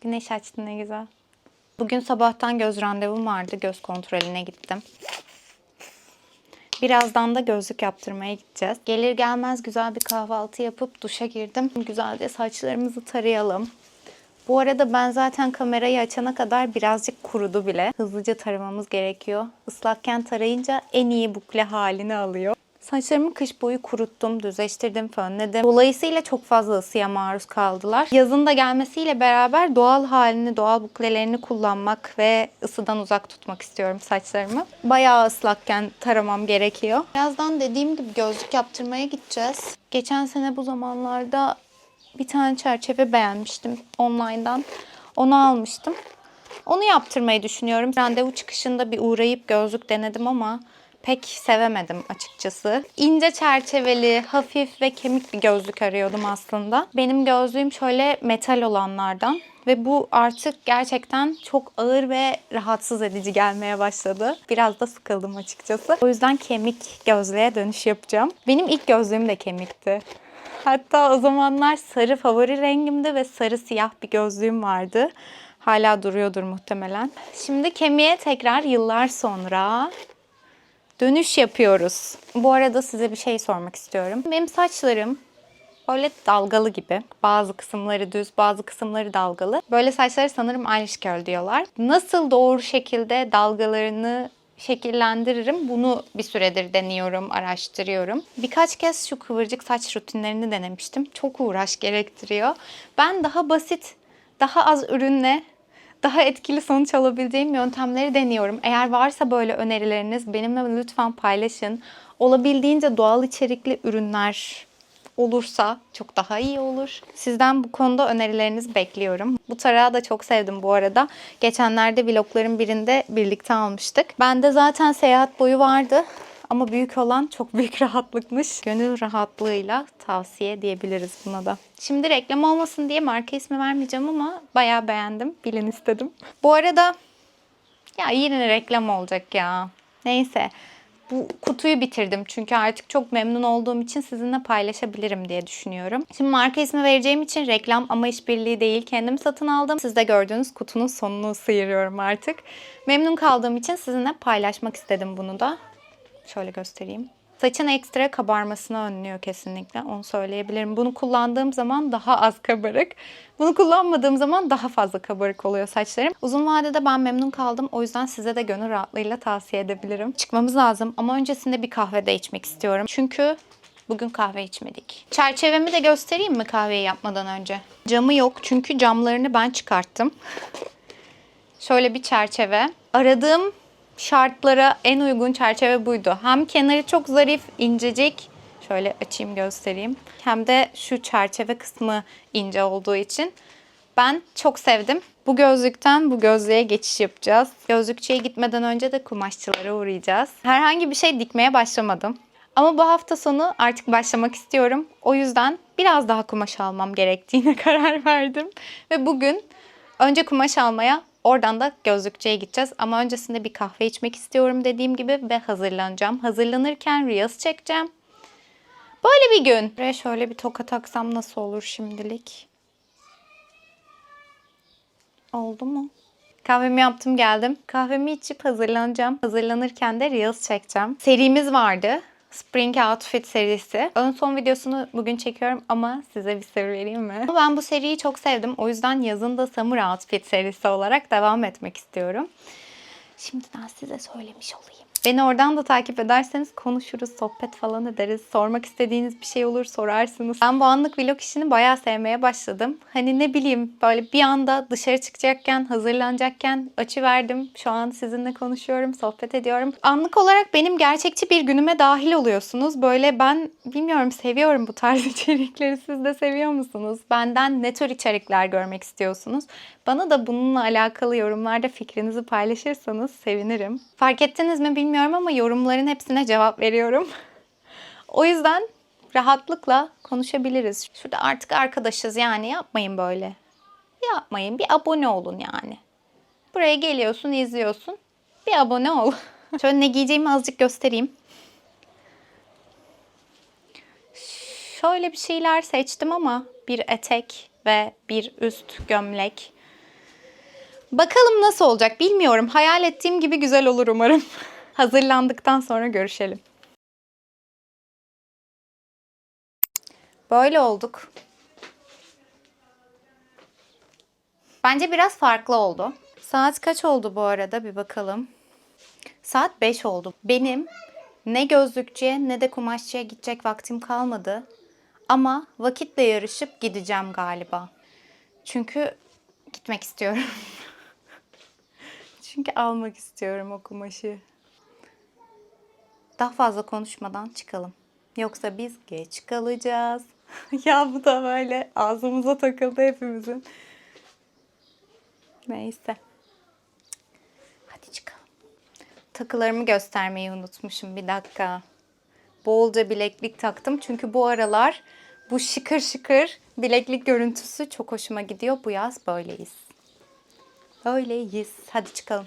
Güneş açtı ne güzel. Bugün sabahtan göz randevum vardı. Göz kontrolüne gittim. Birazdan da gözlük yaptırmaya gideceğiz. Gelir gelmez güzel bir kahvaltı yapıp duşa girdim. Güzelce saçlarımızı tarayalım. Bu arada ben zaten kamerayı açana kadar birazcık kurudu bile. Hızlıca taramamız gerekiyor. Islakken tarayınca en iyi bukle halini alıyor. Saçlarımı kış boyu kuruttum, düzleştirdim, fönledim. Dolayısıyla çok fazla ısıya maruz kaldılar. Yazın da gelmesiyle beraber doğal halini, doğal buklelerini kullanmak ve ısıdan uzak tutmak istiyorum saçlarımı. Bayağı ıslakken taramam gerekiyor. Birazdan dediğim gibi gözlük yaptırmaya gideceğiz. Geçen sene bu zamanlarda bir tane çerçeve beğenmiştim online'dan. Onu almıştım. Onu yaptırmayı düşünüyorum. Randevu çıkışında bir uğrayıp gözlük denedim ama pek sevemedim açıkçası. İnce çerçeveli, hafif ve kemik bir gözlük arıyordum aslında. Benim gözlüğüm şöyle metal olanlardan ve bu artık gerçekten çok ağır ve rahatsız edici gelmeye başladı. Biraz da sıkıldım açıkçası. O yüzden kemik gözlüğe dönüş yapacağım. Benim ilk gözlüğüm de kemikti. Hatta o zamanlar sarı favori rengimdi ve sarı siyah bir gözlüğüm vardı. Hala duruyordur muhtemelen. Şimdi kemiğe tekrar yıllar sonra dönüş yapıyoruz. Bu arada size bir şey sormak istiyorum. Benim saçlarım böyle dalgalı gibi. Bazı kısımları düz, bazı kısımları dalgalı. Böyle saçları sanırım Irish curl diyorlar. Nasıl doğru şekilde dalgalarını şekillendiririm. Bunu bir süredir deniyorum, araştırıyorum. Birkaç kez şu kıvırcık saç rutinlerini denemiştim. Çok uğraş gerektiriyor. Ben daha basit, daha az ürünle daha etkili sonuç alabileceğim yöntemleri deniyorum. Eğer varsa böyle önerileriniz benimle lütfen paylaşın. Olabildiğince doğal içerikli ürünler olursa çok daha iyi olur. Sizden bu konuda önerilerinizi bekliyorum. Bu tarağı da çok sevdim bu arada. Geçenlerde vlogların birinde birlikte almıştık. Bende zaten seyahat boyu vardı. Ama büyük olan çok büyük rahatlıkmış. Gönül rahatlığıyla tavsiye diyebiliriz buna da. Şimdi reklam olmasın diye marka ismi vermeyeceğim ama bayağı beğendim. Bilin istedim. Bu arada ya yine reklam olacak ya. Neyse. Bu kutuyu bitirdim çünkü artık çok memnun olduğum için sizinle paylaşabilirim diye düşünüyorum. Şimdi marka ismi vereceğim için reklam ama işbirliği değil kendim satın aldım. Siz de gördüğünüz kutunun sonunu sıyırıyorum artık. Memnun kaldığım için sizinle paylaşmak istedim bunu da. Şöyle göstereyim. Saçın ekstra kabarmasını önlüyor kesinlikle. Onu söyleyebilirim. Bunu kullandığım zaman daha az kabarık. Bunu kullanmadığım zaman daha fazla kabarık oluyor saçlarım. Uzun vadede ben memnun kaldım. O yüzden size de gönül rahatlığıyla tavsiye edebilirim. Çıkmamız lazım ama öncesinde bir kahve de içmek istiyorum. Çünkü Bugün kahve içmedik. Çerçevemi de göstereyim mi kahveyi yapmadan önce? Camı yok çünkü camlarını ben çıkarttım. Şöyle bir çerçeve. Aradığım şartlara en uygun çerçeve buydu. Hem kenarı çok zarif, incecik. Şöyle açayım göstereyim. Hem de şu çerçeve kısmı ince olduğu için ben çok sevdim. Bu gözlükten bu gözlüğe geçiş yapacağız. Gözlükçüye gitmeden önce de kumaşçılara uğrayacağız. Herhangi bir şey dikmeye başlamadım. Ama bu hafta sonu artık başlamak istiyorum. O yüzden biraz daha kumaş almam gerektiğine karar verdim. Ve bugün önce kumaş almaya Oradan da gözlükçüye gideceğiz ama öncesinde bir kahve içmek istiyorum dediğim gibi ve hazırlanacağım. Hazırlanırken Reels çekeceğim. Böyle bir gün. Buraya şöyle bir toka taksam nasıl olur şimdilik? Oldu mu? Kahvemi yaptım geldim. Kahvemi içip hazırlanacağım. Hazırlanırken de Reels çekeceğim. Serimiz vardı. Spring Outfit serisi. Ön son videosunu bugün çekiyorum ama size bir sır vereyim mi? Ben bu seriyi çok sevdim. O yüzden yazın da Summer Outfit serisi olarak devam etmek istiyorum. Şimdiden size söylemiş olayım. Beni oradan da takip ederseniz konuşuruz, sohbet falan ederiz. Sormak istediğiniz bir şey olur sorarsınız. Ben bu anlık vlog işini bayağı sevmeye başladım. Hani ne bileyim böyle bir anda dışarı çıkacakken, hazırlanacakken açıverdim. Şu an sizinle konuşuyorum, sohbet ediyorum. Anlık olarak benim gerçekçi bir günüme dahil oluyorsunuz. Böyle ben bilmiyorum seviyorum bu tarz içerikleri. Siz de seviyor musunuz? Benden ne tür içerikler görmek istiyorsunuz? Bana da bununla alakalı yorumlarda fikrinizi paylaşırsanız sevinirim. Fark ettiniz mi bilmiyorum ama yorumların hepsine cevap veriyorum. o yüzden rahatlıkla konuşabiliriz. Şurada artık arkadaşız yani yapmayın böyle. Yapmayın bir abone olun yani. Buraya geliyorsun izliyorsun. Bir abone ol. Şöyle ne giyeceğimi azıcık göstereyim. Şöyle bir şeyler seçtim ama bir etek ve bir üst gömlek Bakalım nasıl olacak bilmiyorum. Hayal ettiğim gibi güzel olur umarım. Hazırlandıktan sonra görüşelim. Böyle olduk. Bence biraz farklı oldu. Saat kaç oldu bu arada bir bakalım. Saat 5 oldu. Benim ne gözlükçüye ne de kumaşçıya gidecek vaktim kalmadı. Ama vakitle yarışıp gideceğim galiba. Çünkü gitmek istiyorum. Çünkü almak istiyorum o kumaşı. Daha fazla konuşmadan çıkalım. Yoksa biz geç kalacağız. ya bu da böyle ağzımıza takıldı hepimizin. Neyse. Hadi çıkalım. Takılarımı göstermeyi unutmuşum. Bir dakika. Bolca bileklik taktım. Çünkü bu aralar bu şıkır şıkır bileklik görüntüsü çok hoşuma gidiyor. Bu yaz böyleyiz. Böyleyiz. Hadi çıkalım.